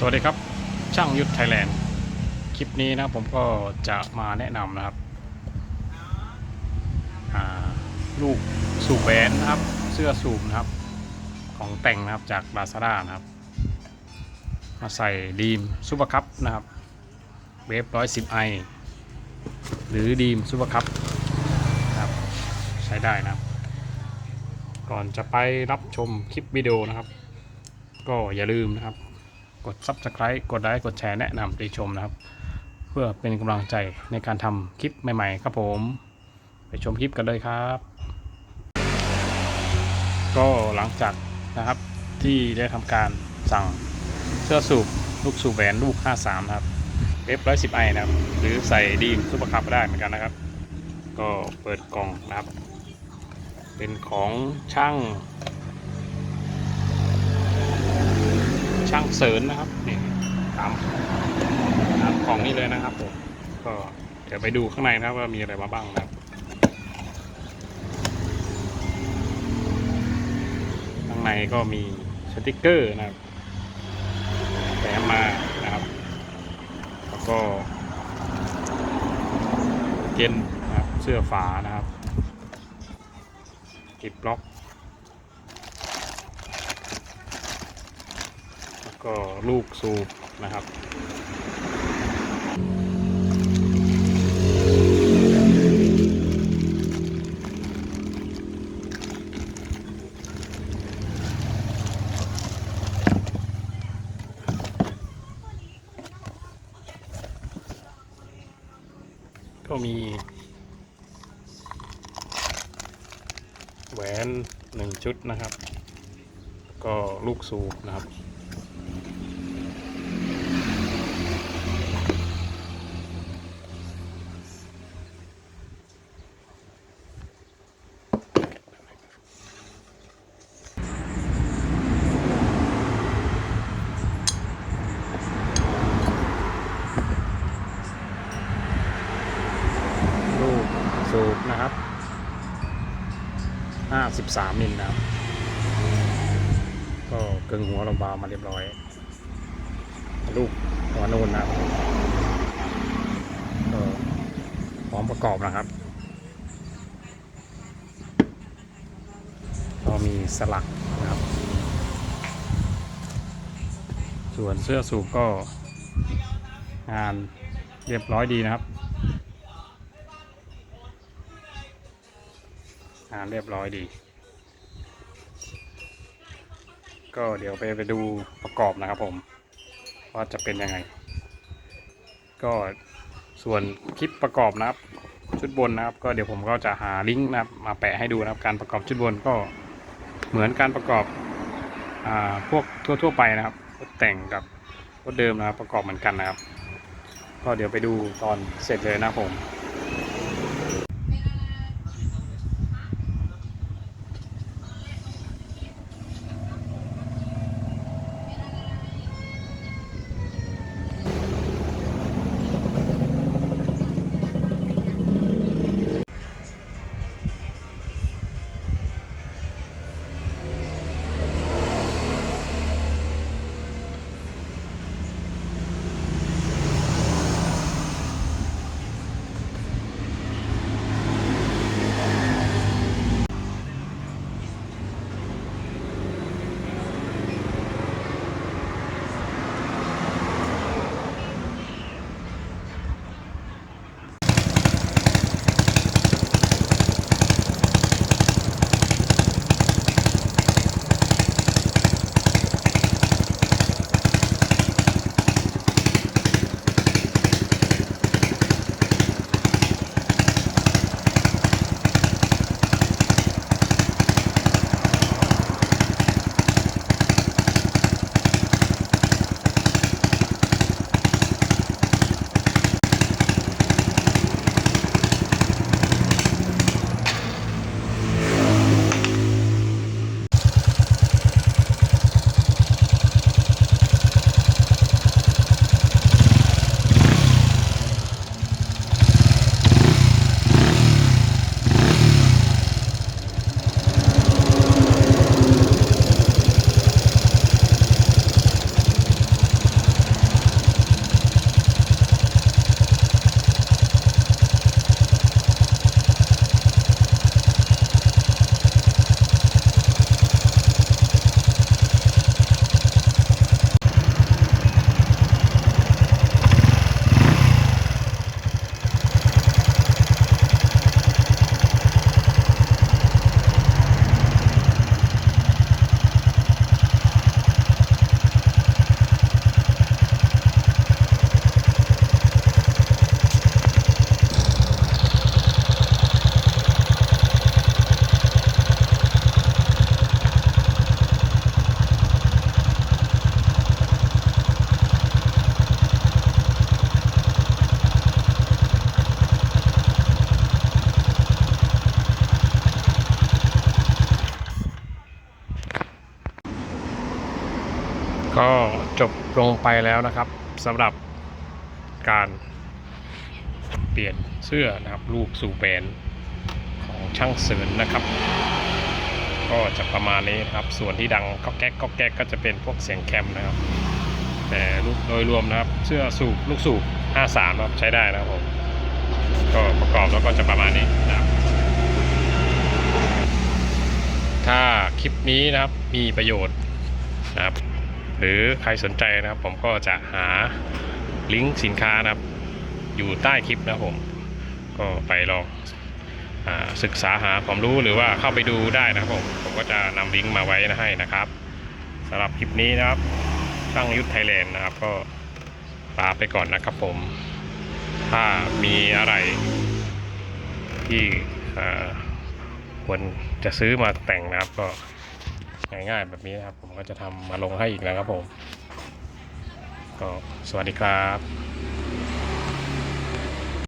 สวัสดีครับ ช่างยุทธไทยแลนด์ คลิปนี้นะผมก็จะมาแนะนำนะครับลูกสูบแหวนนะครับ เสื้อสูบนะครับ ของแต่งนะครับจากลาซาด้านะครับ มาใส่ดีมซูเปอร์คัพนะครับเวฟร้อยสิบไอหรือดีมซูเปอร์คัพนะครับใช้ได้นะครับ ก่อนจะไปรับชมคลิปวิดีโอนะครับ ก็อย่าลืมนะครับ กด Subscribe กดไลค์กดแชร์แนะนำติชมนะครับ เพื่อเป็นกำลังใจในการทำคลิปใหม่ๆ ครับผม ไปชมคลิปกันเลยครับ ก็หลังจากนะครับที่ได้ทำการสั่งเสื้อสูบลูกสูบแหวนลูก 53 นะครับเอฟร้อยสิบไอนะครับ หรือใส่ดีมซุปเปอร์คัพได้เหมือนกันนะครับ ก็เปิดกล่องนะครับ เป็นของช่าง ช่างเสริญนะครับนี่ตามตามของนี่เลยนะครับผมก็เดี๋ยวไปดูข้างในนะครับว่ามีอะไรมาบ้างนะครับข้างในก็มีสติกเกอร์นะครับแถมมานะครับ แล้วก็เกนนะครับเสื้อฝานะครับกิบบล็อก แล้ว ก็ลูกสูบนะครับก็มี แหวนหนึ่งชุดนะครับ ก็ลูกสูบนะครับ ลูกสูบนะครับ 53มิลนะครับ ก็เกึงหัวลงบามาเรียบร้อย ลูกหัวนูนนะครับก็พร้อมประกอบนะครับ ก็มีสลักนะครับ ส่วนเสื้อสูบก็งานเรียบร้อยดีนะครับงานเรียบร้อยดี ก็เดี๋ยวไปไปดูประกอบนะครับผม ว่าจะเป็นยังไง ก็ส่วนคลิปประกอบนะครับ ชุดบนนะครับ ก็เดี๋ยวผมก็จะหาลิงก์นะครับมาแปะให้ดูนะครับ การประกอบชุดบนก็เหมือนการประกอบอ่าพวกทั่วๆไปนะครับรถแต่งกับรถเดิมนะครับประกอบเหมือนกันนะครับ ก็เดี๋ยวไปดูตอนเสร็จเลยนะครับผม ก็จบลงไปแล้วนะครับสำหรับการเปลี่ยนเสื้อนะครับลูกสู่แบรนด์ของช่างเสริญนะครับ ก็จะประมาณนี้นครับ ส่วนที่ดังก็แก๊กก็แก๊กก็จะเป็นพวกเสียงแคมนะครับ แต่ลูกโดยรวมนะครับ เสื้อสูบลูกสูบ 53ครับใช้ได้นะครับผมก็ประกอบแล้วก็จะประมาณนี้นะครับถ้าคลิปนี้นะครับมีประโยชน์นะครับ หรือใครสนใจนะครับ ผมก็จะหาลิงก์สินค้านะครับ อยู่ใต้คลิปนะครับผม ก็ไปลองอศึกษาหาความรู้หรือว่าเข้าไปดูได้นะครับผม ผมก็จะนำลิงก์มาไว้ให้นะครับสำหรับคลิปนี้นะครับ ช่างยุทธไทยแลนด์นะครับ ก็ลาไปก่อนนะครับผม ถ้ามีอะไรที่ควรจะซื้อมาแต่งนะครับก็ ง่ายๆแบบนี้นะครับ ผมก็จะทำมาลงให้อีกนะครับผม ก็สวัสดีครับ